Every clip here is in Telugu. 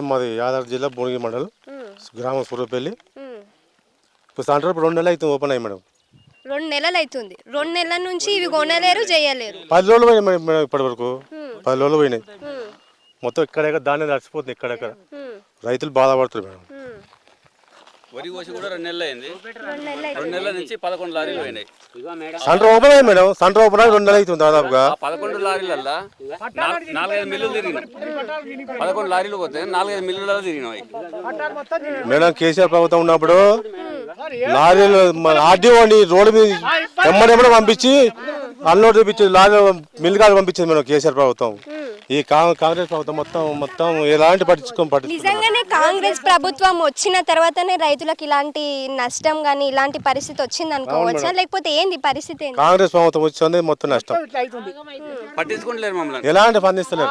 మాది యాదాద్రి జిల్లా భువనగిరి మండలం. గ్రామం సూర్యపల్లి. ఇప్పుడు ఇప్పుడు రెండు నెలలు అయితే ఓపెన్ అయ్యి మేడం. రెండు నెలలు అవుతుంది. రెండు నెలల నుంచి ఇవి కొనలేరు చేయలేరు. పది రోజులు పోయినాయి మేడం మేడం ఇప్పటి వరకు. పది రోజులు పోయినాయి. మొత్తం ఎక్కడెక్కడ ధాన్యం నడిచిపోతుంది ఎక్కడెక్కడ. ఉమ్, రైతులు బాధపడుతున్నారు మేడం. వరి కోసి కూడా రెండు నెలలు అయింది. రెండు నెలలు నుంచి పదకొండు లారీలు పోయినాయి. సెంటర్ ఓపెన్ అయ్యి మేడం? సెంటర్ ఓపెన్ అయ్యి రెండు నెలలు అవుతుంది దాదాపుగా. పదకొండు లారీలల్లా నాల్- నాలుగైదు మిల్లులు తిరిగినాయి. పదకొండు లారీలు పోతే నాలుగైదు మిల్లులలో తిరిగినాయి. మేడం కేసీఆర్ ప్రభుత్వం ఉన్నప్పుడు లారీలు ఆర్డీఓని రోడ్డు మీద ఎమ్మడెమ్మడ పంపించి అన్లోడ్ చూపించి లారీ మిల్ కాడ పంపించింది మేడం కేసీఆర్ ప్రభుత్వం. ఈ కా- కాంగ్రెస్ ప్రభుత్వం మొత్తం మొత్తం ఎలాంటి పట్టించుకోం పట్టించుకో నిజంగానే కాంగ్రెస్ ప్రభుత్వం వచ్చిన తర్వాతనే రైతులకు ఇలాంటి నష్టం గానీ ఇలాంటి పరిస్థితి వచ్చింది అనుకోవచ్చా లేకపోతే ఏంది పరిస్థితి ఏంది? కాంగ్రెస్ ప్రభుత్వం వచ్చింది మొత్తం నష్టం. పట్టించుకుంటలేరు మమ్మల్ని. ఎలాంటి స్పందిస్తలేదు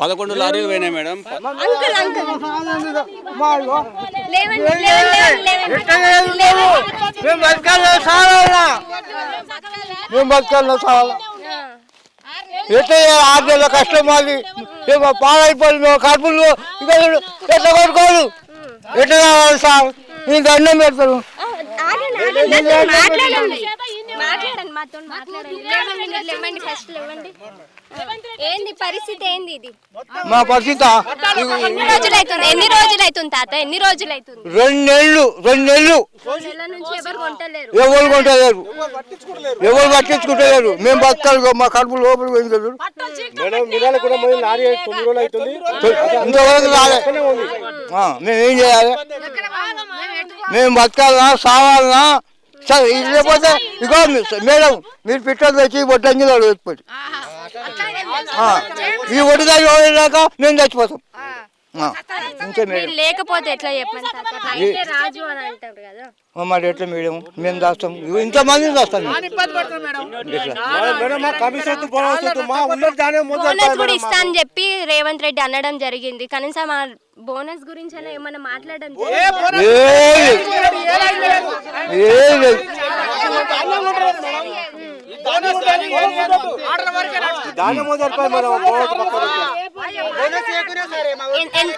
పదకొండు లారీలు పోయినాయి మేడం. మేము బతకాలి సావాలా మేము బతకాలి సావాలా ఎట్లా? ఆరు నెలల కష్టం మాది. మేము పాడైపోయింది మేము కడుపులు ఇక ఎట్లా కొట్టుకోదు ఎట్లా కావాలి సార్? నేను దండం పెడతాను ఆగండి, ఆగండి. మాట్లాడండి. మాట్లాడండి మాతో మాట్లాడండి. ఫస్ట్ లేవండి. ఏంది పరిస్థితి ఏంది ఇది? మా పరిస్థితి ఎన్ని రోజులు అవుతుంది ఎన్ని రోజులు అవుతుంది తాత? ఎన్ని రోజులు అవుతుంది రెండు నెలలు రెండు నెలలు రెండు నెలల నుంచి ఎవరు కొంటలేరు. ఎవరు కొంటలేరు. ఎవరు పట్టించుకుంటలేరు. మేము బతకాలి మా కడుపు లోపల పోయింది కదా మేడం మిరాల కూడా పోయి లారీ తొమ్మిది రోజులు అవుతుంది. ఇంతవరకు రాలే. ఆ, మేము ఏం చేయాలి మేము బతకాలనా సావాలనా? సరే ఇది లేకపోతే ఇగో మీ- మేడం మీరు పిట్టలు తెచ్చి వడ్డంగిలో వేసిపోయి ఈ వడ్డీ దాకా మేము చచ్చిపోతాం మేడం మీరు లేకపోతే ఎట్లా చెప్పండి తాత రైతే రాజు అని అంటారు కదా ఆ, మరి ఎట్లా మేడం మేము దాస్తాం ఇగో ఇంతమందిని దాస్తాం మేము. ఎట్లా మేడం మా కమిషన్ పోవస్తుంది మా ఉన్నది దానే బోనస్ కూడా ఇస్తా అని చెప్పి రేవంత్ రెడ్డి అనడం జరిగింది కనీసం బోనస్ గురించి అయినా ఏమన్నా మాట్లాడడం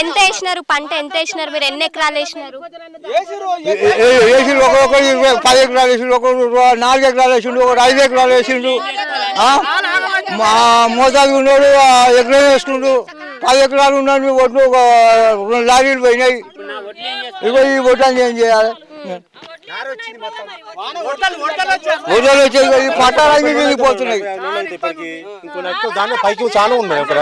ఎంత వేసినారు? పంట ఎంత వేసినారు? మీరు ఎన్ని ఎకరాలు వేసినారు? ఒక్కొక్కరు పది ఎకరాలు వేసిండు ఒక్కొక్కరు నాలుగు ఎకరాలు వేసిండు ఒకడు ఐదు ఎకరాలు వేసిండు మోతాదు ఉన్నాడు ఎకరం వేసుకుండు పది ఎకరాలు ఉన్నాడు ఒడ్లు ఒక రెండు లారీలు పోయినాయి. ఇగో ఈ ఒడ్లని ఏం చేయాలి? ఒడ్లు వచ్చి ఇగో ఈ పట్టాలన్నీ విరిగిపోతున్నాయి ఇప్పటికి ఇంకో నెట్టు ధాన్యం పైకి చాలా ఉన్నాయి అక్కడ.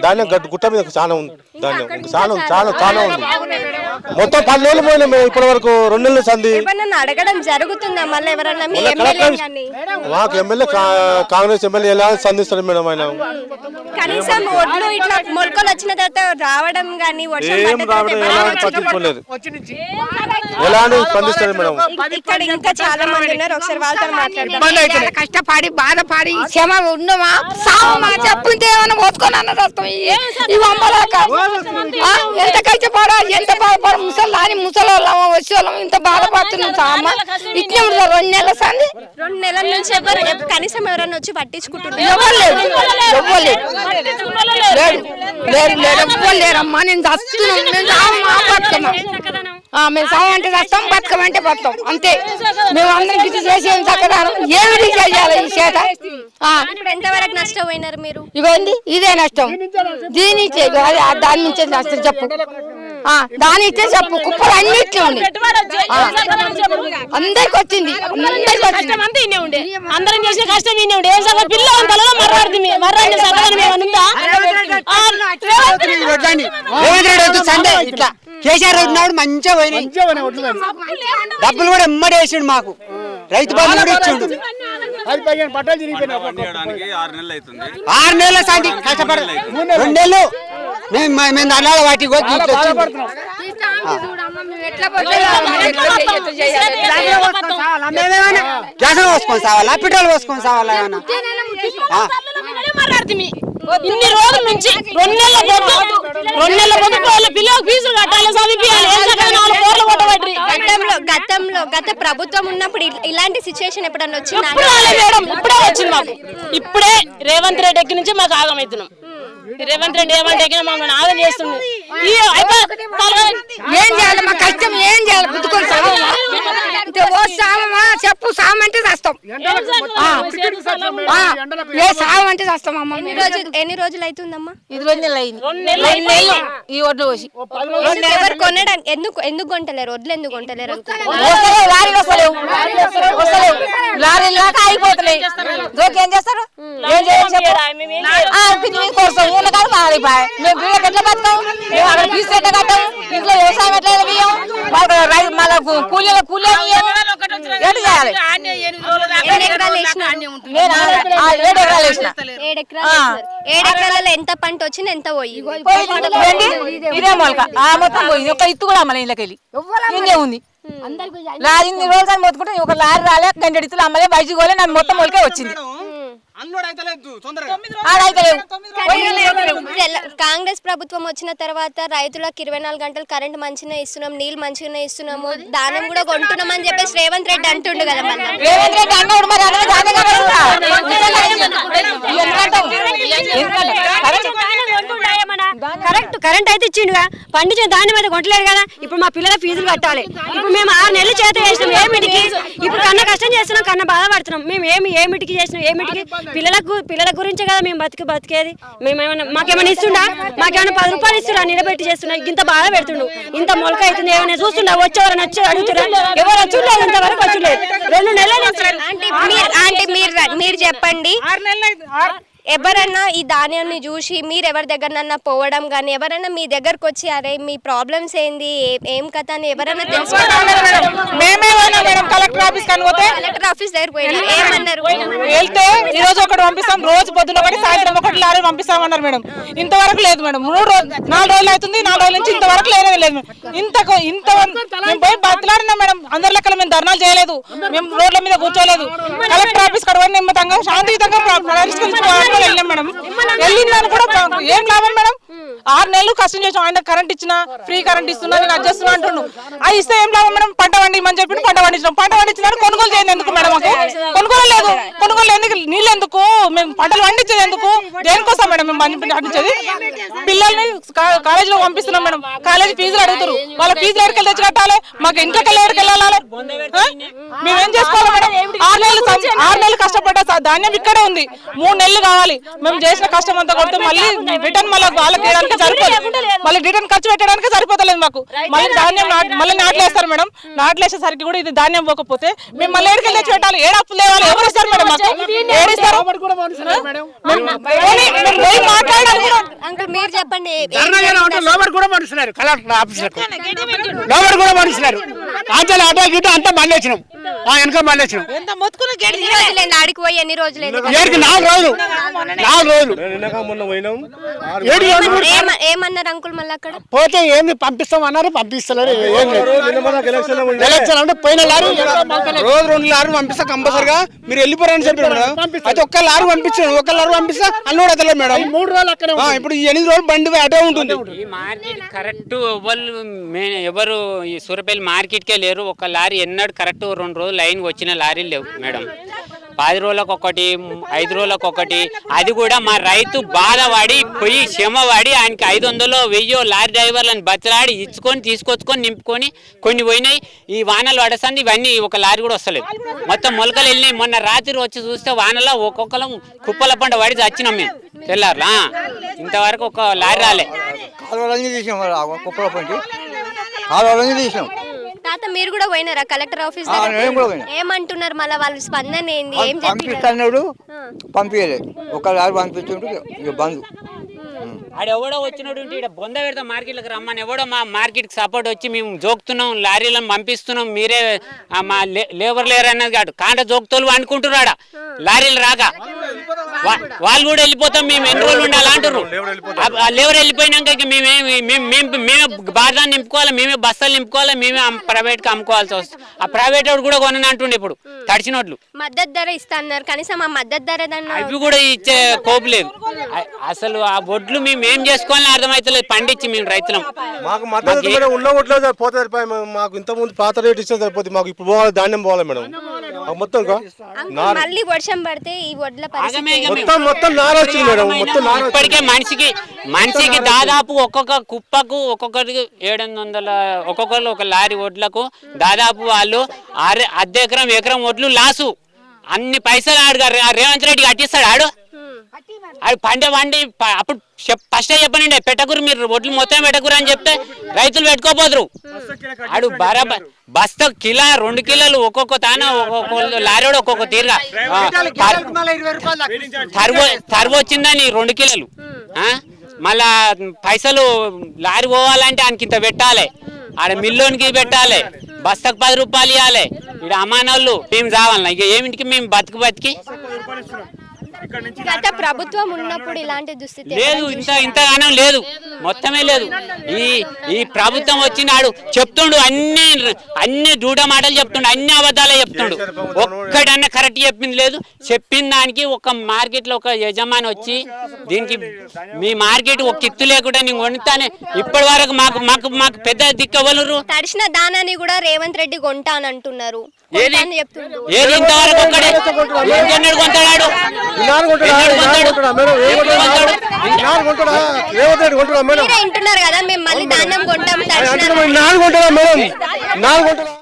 ధాన్యం గట్టు గుట్ట మీద చాలా ఉంది. ధాన్యం చాలా ఉంది, చాలా చాలా ఉంది. మొత్తం పది రోజులు పోయినాయి మేము ఇప్పటి వరకు రెండు నెలలు సంది అడగడం జరుగుతుందా? మళ్ళీ ఎవరన్నా మాకు ఎమ్మెల్యే కా- కాంగ్రెస్ ఎమ్మెల్యే ఎలా సంధిస్తారు మేడం ఆయన? కనీసం ఒడ్లు ఇట్లా మొలకలు వచ్చిన తర్వాత రావడం కానీ ఏం రావడం ఎవరైనా ఎలాంటి పట్టించుకోలేదు. ఎలాంటి స్పందిస్తారు మేడం? ఇక్- ఇక్కడ ఇంకా చాలా మంది ఉన్నారు. ఒకసారి వాళ్ళతో మాట్లాడదాం. కష్టపడి బాధపడి క్షమ ఉన్నామా సావమా? చెప్పుంటే ఏమైనా పోసుకొని అన్నది వస్తాం ఇవి అమ్మలేక ఎంత కష్టపడా ఎంత బాధపడ ముసలి అని ముసలి వాళ్ళం వచ్చే వాళ్ళం ఇంత బాధపడుతున్నాం సామ ఇట్లే ఉంటుంది రెండు నెలల సంది? రెండు నెలల నుంచి ఎవరు ఎవ- కనీసం ఎవరైనా వచ్చి పట్టించుకుంటున్నారు? ఎవరు లేరు. లేరు? నేను చస్తున్నాం మేము సావమా? బతుకమా ఆ, మేము సావం అంటే చస్తాం బతుకమంటే బతాం అంతే మేము అందరం గిట్ల చేసేది చక్కదానం ఏమిటి చేయాలి ఈ చేత ఆ, ఇప్పుడు ఎంతవరకు నష్టపోయినారు మీరు ఇగోండి ఇదే నష్టం దీని దాని నుంచే నష్టం చెప్పు ఆ, దాని ఇచ్చే చెప్పు కుప్పలు అన్నిట్లో ఉంది అందరికి వచ్చింది అందరం చేసిన కష్టం ఇన్నే ఉండే పిల్ల ఏమైనా ఉందా సండే ఇట్లా కేసీఆర్ ఉన్నాడు మంచిగా పోయినాయి. డబ్బులు కూడా ఎమ్మడి వేసిండు మాకు. రైతు బంధు కూడా ఇచ్చిండు. ఆరు నెలలు సంది కష్టపడ రెండు నెలలు. మేము మా- మేము దండాల వాటికి గ్యాస్ పోసుకొని సావాలా? పెట్రోల్ పోసుకొని సావాలా ఏమన్నా? ఇన్ని రోజుల నుంచి రెండు నెలల పొద్దు రెండు నెలల పొద్దు వాళ్ళ పిల్లలకు ఫీజులు కట్టాలి గతంలో గతంలో గత ప్రభుత్వం ఉన్నప్పుడు ఇలాంటి సిచ్యుయేషన్ ఎప్పుడన్నా వచ్చిందా? మేడం ఇప్పుడే వచ్చింది మాకు. ఇప్పుడే రేవంత్ రెడ్డి ఎక్కి నుంచి మాకు ఆగమవుతున్నాం రేవంత్ రెడ్డి ఏమంటే మమ్మల్ని ఆగం చేస్తున్నాం ఏం చేయాలి? మా కష్టం. ఏం చేయాలి? గుద్దుకొని ఇంత ఓ సామమా చెప్పు సామ అంటే చేస్తాం ఏ సామం అంటే చేస్తాం అమ్మ. ఎన్ని రోజులు ఎన్ని రోజులు అవుతుందమ్మా? ఇది రెండు నెలలు అయింది. రెండు నెలలు అయిపోయింది. ఈ ఒడ్డు పోసి. ఎవరు కొనడానికి ఎందుకు ఎందుకు కొంటలేరు? వడ్లు ఎందుకు కొంటలేరు లారీలు వస్తలేవు. వస్తలేవు. లారీలు లాగా ఆగిపోతున్నాయి ఏం చేస్తారు? ఏం చేయాలి చెప్పు. పిచ్చి మీద కోస్తాం ఊళ్ళో కాదు మాడిపోయి మేము పిల్లలకి ఎట్లా బతాం మేము అక్కడ ఫీజు ఎట్లా కట్టాం ఇంట్లో వ్యవసాయం ఎట్లా బియ్యం? వాళ్ళకి రై- మళ్ళా కూ- కూలీల కూలీ ఎట్లా చేయాలి. ఎన్ని ఎకరాలు వేసినారు? నేను ఆ- ఆ ఏడు ఎకరాలు వేసిన. ఏడు ఎకరాలు వేసినారు. ఏడు ఎకరాలలో ఎంత పంట వచ్చింది ఎంత పోయి పోయింది ఇదే మొలక. ఆ మొత్తం పోయింది. ఒక ఇత్తు కూడా అమ్మలే ఇళ్ళకి వెళ్ళి. ఇంకే ఉంది. లారీ ఇన్ని రోజులు మొత్తుకుంటే ఒక లారీ రాలే గంటెడు ఇత్తులు అమ్మలే బయటికి పోలే నాకు మొత్తం మొలకే వచ్చింది. ఆడైతే లేవు తెల- కాంగ్రెస్ ప్రభుత్వం వచ్చిన తర్వాత రైతులకు ఇరవై నాలుగు గంటలు కరెంట్ మంచిగా ఇస్తున్నాం నీళ్ళు మంచిగానే ఇస్తున్నాము దానం కూడా కొంటున్నాం అని చెప్పేసి రేవంత్ రెడ్డి అంటుండు కదా రేవంత్ రెడ్డి అన్నాడు మరి కరెక్ట్ కరెక్ట్ కరెంట్ అయితే ఇచ్చిండుగా పండించిన ధాన్యం అయితే కొట్టలేడు కదా. ఇప్పుడు మా పిల్లల ఫీజులు కట్టాలి. ఇప్పుడు మేము ఆరు నెలలు చేత వేసినాం ఏమిటికి ఇప్పుడు కన్నా కష్టం చేస్తున్నాం కన్నా బాధపడుతున్నాం మేము ఏమి ఏమిటికి చేసినాం? ఏమిటికి పిల్లలకు పిల్లల గురించే కదా మేము బతికి బతికేది? మేము ఏమైనా మాకేమైనా ఇస్తుండా? మాకేమైనా పది రూపాయలు ఇస్తున్నా నిలబెట్టి చేస్తున్నా. ఇంత బాధ పెడుతుండు. ఇంత మొలక అవుతుంది. ఏమైనా చూస్తుండా? వచ్చేవారని వచ్చి అడుగుతున్నా ఎవరు వచ్చులేదు ఇంతవరకు వచ్చులేదు రెండు నెలల నుంచి మీరు చెప్పండి. ఎవరన్నా ఈ ధాన్యాన్ని చూసి మీరు ఎవరి దగ్గరనన్నా పోవడం కానీ ఎవరన్నా మీ దగ్గరకు వచ్చి అరే మీ ప్రాబ్లమ్స్ ఏంది? ఏ- ఏం కథ? అని ఎవరన్నా తెలుసుకోవడం మేమే పోయినా మేడం. కలెక్టర్ ఆఫీస్ కానీ పోతే కలెక్టర్ ఆఫీస్ దగ్గర పోయినారు ఏమన్నారు? వెళ్తే ఈ రోజు ఒకటి పంపిస్తాం. రోజు పొద్దున ఒకటి సాయంత్రం ఒకటి లారీ పంపిస్తామన్నారు మేడం. ఇంతవరకు లేదు మేడం. మూడు రోజులు నాలుగు రోజులు అవుతుంది. నాలుగు రోజుల నుంచి ఇంతవరకు లేనే లేదు. మేడం ఇంతకు ఇంత మేము పోయి బతిలాడినాం అందరి లెక్కలు మేము ధర్నాలు చేయలేదు. మేము రోడ్ల మీద కూర్చోలేదు. కలెక్టర్ ఆఫీస్ కడవని నిమ్మతంగా శాంతియుతంగా వెళ్ళాం మేడం. వెళ్ళిందని కూడా ఏం లాభం మేడం? ఆరు నెలలు కష్టం చేసాం ఆయన కరెంట్ ఇచ్చినా ఫ్రీ కరెంట్ ఇస్తున్నా నేను అడ్జస్ట్ అంటుండు. అది ఇస్తే ఏం లాభం మేడం? పంట పండిమని చెప్పి పంట పండించినాం. పంట పండించినారు కొనుగోలు చేయండి ఎందుకు మేడం మాకు? కొనుగోలు లేదు. కొనుగోలు ఎందుకు? నీళ్ళు ఎందుకు? మేము పంటలు పండించేది ఎందుకు? దేనికోసం మేడం మేము పండించేది? పిల్లల్ని కాలేజీలో పంపిస్తున్నాం మేడం. కాలేజీ ఫీజులు అడుగుతారు. వాళ్ళ ఫీజులు ఎక్కడికి తెచ్చి కట్టాలి మాకు ఇంట్లోకి వెళ్ళి వెళ్ళాలి? మేమేం చేసుకోవాలి మేడం? ఆరు నెలలు ఆరు నెలలు కష్టపడ్డా ధాన్యం ఇక్కడే ఉంది. మూడు నెలలు కావాలి. మేము చేసిన కష్టం అంతా కొడితే మళ్ళీ రిటర్న్ మళ్ళీ వాళ్ళకి మళ్ళీ రిటర్న్ ఖర్చు పెట్టడానికి సరిపోతలేదు మాకు. మళ్ళీ ధాన్యం మళ్ళీ నాట్లేస్తారు మేడం. నాట్లేసేసరికి కూడా ఇది ధాన్యం పోకపోతే మేము మళ్ళీ ఎక్కడికి వెళ్ళి తెచ్చి పెట్టాలి ఏడు అప్పులు తేవాలి ఎవరు ఇస్తారు మేడం మాకు? ఏడిస్తారు? అంకుల్ మీరు చెప్పండి. కూడా కలెక్టర్ కూడా ఆటో గిట్ట అంతా మళ్ళీ ఆ వెనక మళ్ళీ ఎంత మొత్తుకున్న గేట్ ఎన్ని రోజులైంది? ఆడికి పోయి ఎన్ని నాలుగు రోజులు. నాలుగు రోజులు. ఏడు ఏమ- ఏమన్నారు అంకుల్ మళ్ళీ అక్కడ? పోతే ఏంది పంపిస్తామన్నారు పంపిస్తలేరు ఏం లేదు. ఎలక్షన్ అంటే పోయిన లారీ రోజు రెండు లారీ పంపిస్తా కంపల్సరిగా. మీరు వెళ్ళిపోరని చెప్పారు మేడం. అయితే ఒక్క లారీ పంపించాను ఒక్క లారీ పంపిస్తా అన్నోడు అతలేదు మేడం. మూడు రోజులు అక్కడ ఇప్పుడు ఈ ఎనిమిది రోజులు బండి అటే ఉంటుంది. ఈ మార్కెట్ కరెక్ట్ ఎవరు మే- ఎవరు ఈ సూరపల్లి మార్కెట్కే లేరు. ఒక లారీ ఎన్నడూ కరెక్ట్ రెండు రోజులు లైన్ వచ్చిన లారీలు లేవు మేడం. పది రోజులకు ఒకటి ఐదు రోజులకు ఒకటి అది కూడా మా రైతు బాధపడి పోయి శ్రమపడి ఆయనకి ఐదు వందలు వెయ్యో లారీ డ్రైవర్లను బతిలాడి ఇచ్చుకొని తీసుకొచ్చుకొని నింపుకొని కొన్ని పోయినాయి. ఈ వానలు పడసంది ఇవన్నీ ఒక లారీ కూడా వస్తలేదు. మొత్తం మొలకలు వెళ్ళినాయి. మొన్న రాత్రి వచ్చి చూస్తే వానలో ఒక్కొక్కరం కుప్పల పంట పడి చచ్చినాం మేము. తెల్లారులా? ఇంతవరకు ఒక లారీ రాలే. కాలువలన్నీ తీసినాం కుప్పల పంటి. కాలువలన్నీ తీసినాం. తాత మీరు కూడా పోయినారా? కలెక్టర్ ఆఫీస్ ఆ, దగ్గరికి? నేను కూడా పోయినా. ఏమంటున్నారు మళ్ళీ వాళ్ళ స్పందన ఏంది? ఏం చెప్పి పంపిస్తాడు పంపించలేదు ఒక పంపించుంటే ఇక బంద్. ఆడ ఎవడో వచ్చినోడు ఈడ బొంద పెడతా మార్కెట్లకు రమ్మని. ఎవడో మా మార్కెట్కి సపోర్ట్ వచ్చి మేము జోకుతున్నాం లారీలను పంపిస్తున్నాం మీరే ఆ, మా లే- లేబర్ లేరు అన్నది కాదు. కాంట జోకుతోలు అనుకుంటున్నాడు? ఆడ లారీలు వా- వాళ్ళు కూడా వెళ్ళిపోతాం మేము ఎన్ని రోజులు ఉండాలి అంటారు లేవరు వెళ్ళిపోయినాక ఇక మేమే మేము మేము మేమే బాధ నింపుకోవాలి మేమే బస్తాలు నింపుకోవాలి మేమే ప్రైవేట్కి అమ్ముకోవాల్సి వస్తుంది. ఆ ప్రైవేట్ వాడు కూడా కొనని అంటుండే ఇప్పుడు తడిచినోట్లు మద్దతు ధర ఇస్తా అన్నారు కనీసం ఆ మద్దతు ధర అవి కూడా ఇచ్చే కోపు లేదు. అసలు ఆ వడ్లు మేము ఏం చేసుకోవాలని అర్థమైతలేదు పండించి మేము రైతులం. మాకు మద్దతు ఉన్న ఒట్లో పోతే మాకు ఇంత ముందు పాత రేట్ ఇస్తే సరిపోతుంది మాకు ఇప్పుడు పోవాలి ధాన్యం పోవాలి మేడం. మొత్తం మళ్ళీ వర్షం పడితే ఈ వడ్ల? మొత్తం మొత్తం నార వచ్చింది మేడం మొత్తం నార వచ్చింది. ఇప్పటికే మనిషికి మనిషికి దాదాపు ఒక్కొక్క కుప్పకు ఒక్కొక్కరికి ఏడు వందల ఒక్కొక్కరు ఒక లారీ వడ్లకు దాదాపు వాళ్ళు అర అర్ధ ఎకరం ఎకరం వడ్లు లాసు. అన్ని పైసలు ఆడు రేవంత్ రెడ్డి కట్టిస్తాడు ఆడు. ఆడు పండే వండి అప్పుడు ఫస్ట్ చెప్పనండి పెట్టకూరు మీరు వడ్లు మొత్తం పెట్టకూరు అని చెప్తే రైతులు పెట్టుకోపోదురు. ఆడు బరాబర్ బస్తా కిలా రెండు కిలోలు ఒక్కొక్క తాన ఒక్కొక్క లారీ ఒక్కొక్క తీరుగా. తరువు తరువు వచ్చిందని రెండు కిలోలు. ఆ? మళ్ళా పైసలు లారీ పోవాలంటే ఆయనకి ఇంత పెట్టాలి. ఆడ మిల్లోనికి పెట్టాలి. బస్తకు పది రూపాయలు ఇవ్వాలి ఇక్కడ అమ్మానోళ్ళు మేము రావాలన్నా ఇక ఏమిటికి మేము బతికి బతికి? గత ప్రభుత్వం ఉన్నప్పుడు ఇలాంటి దుస్థితి లేదు ఇంత ఇంతగానం లేదు. మొత్తమే లేదు. ఈ ఈ ప్రభుత్వం వచ్చినాడు. చెప్తుండు అన్ని అన్ని దూడ మాటలు చెప్తుండు అన్ని అబద్ధాలే చెప్తుండు. ఒక్కడన్నా కరెక్ట్ చెప్పింది లేదు. చెప్పిన దానికి ఒక మార్కెట్లో ఒక యజమాని వచ్చి దీనికి మీ మార్కెట్ ఒక కిత్తు లేకుండా నేను వండుతానే ఇప్పటి వరకు మాకు మాకు మాకు పెద్ద దిక్కవలరు తడిసిన దానాన్ని కూడా రేవంత్ రెడ్డి కొంటా అని అంటున్నారు ఏది? ఏది ఇంతవరకు ఒక్కడే? కొంటాడు? కదా మేము మళ్ళీ ధాన్యం కొంటాం నాలుగు కొంటాడా మేడం. నాలుగు కొంటాడా